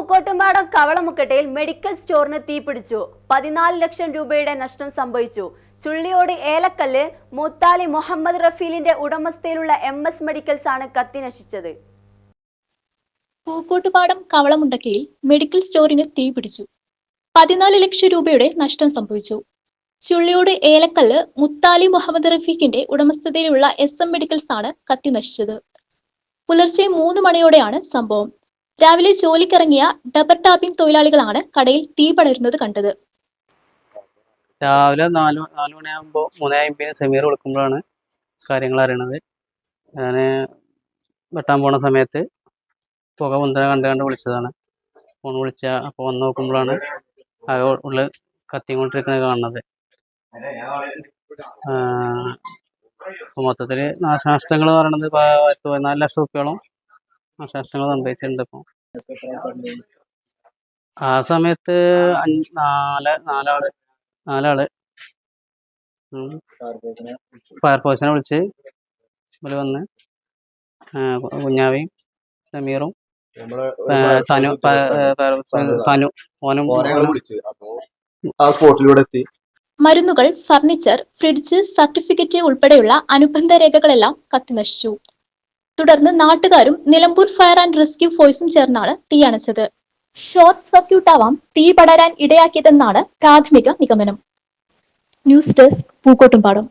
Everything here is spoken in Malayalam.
പൂക്കോട്ടുംപാടം കവളമുക്കട്ടയിൽ മെഡിക്കൽ സ്റ്റോറിന് തീപിടിച്ചു. പതിനാല് ലക്ഷം രൂപയുടെ നഷ്ടം സംഭവിച്ചു. ചുള്ളിയോട് ഏലക്കല്ല് മുത്താലി മുഹമ്മദ് റഫീലിന്റെ ഉടമസ്ഥയിലുള്ള എം എസ് മെഡിക്കൽസ് ആണ് കത്തി നശിച്ചത്. പൂക്കോട്ടുപാടം കവളമുണ്ടക്കയിൽ മെഡിക്കൽ സ്റ്റോറിന് തീപിടിച്ചു. പതിനാല് ലക്ഷം രൂപയുടെ നഷ്ടം സംഭവിച്ചു. ചുള്ളിയോട് ഏലക്കല്ല് മുത്താലി മുഹമ്മദ് റഫീഖിന്റെ ഉടമസ്ഥതയിലുള്ള എസ് എം മെഡിക്കൽസ് ആണ് കത്തി നശിച്ചത്. പുലർച്ചെ മൂന്ന് മണിയോടെയാണ് സംഭവം. രാവിലെ ജോലിക്കിറങ്ങിയ ഡബർ ടാപ്പിംഗ് തൊഴിലാളികളാണ് കടയിൽ തീ പടരുന്നത് കണ്ടത്. രാവിലെ നാല് നാല് മണിയാകുമ്പോൾ മൂന്നേ അമ്പതിന് സെമീർ വിളിക്കുമ്പോഴാണ് കാര്യങ്ങൾ അറിയണത്. ഞാൻ വെട്ടാൻ പോണ സമയത്ത് പുക മുന്തനെ കണ്ട് കണ്ട് വിളിച്ചതാണ്. ഫോൺ വിളിച്ച അപ്പോൾ വന്ന് നോക്കുമ്പോഴാണ് ആകെ ഉള്ളിൽ കത്തിക്കൊണ്ടിരിക്കുന്നത് കാണുന്നത്. മൊത്തത്തിൽ നാശനഷ്ടങ്ങൾ പറയണത് പത്ത് പതിനാല് ലക്ഷം റുപ്യോളം നാശനഷ്ടങ്ങൾ സംഭവിച്ചിട്ടുണ്ട് ഇപ്പോൾ ആ സമയത്ത് നാല് നാലാൾ നാലാൾ. ഫയർഫോഴ്സിനെ വിളിച്ച് ഇവർ വന്ന് കുഞ്ഞാവിയും സമീറും സനു സനു ഓനും വിളിച്ചു. ആ സ്പോട്ടിലൂടെ എത്തി. മരുന്നുകൾ ഫർണിച്ചർ ഫ്രിഡ്ജ് സർട്ടിഫിക്കറ്റ് ഉൾപ്പെടെയുള്ള അനുബന്ധ രേഖകളെല്ലാം കത്തി നശിച്ചു തുടർന്ന് നാട്ടുകാരും നിലമ്പൂർ ഫയർ ആൻഡ് റെസ്ക്യൂ ഫോഴ്സും ചേർന്നാണ് തീയണച്ചത് ഷോർട്ട് സർക്യൂട്ട് ആവാം തീ പടരാൻ ഇടയാക്കിയതെന്നാണ് പ്രാഥമിക നിഗമനം. News desk Pookottumpadam.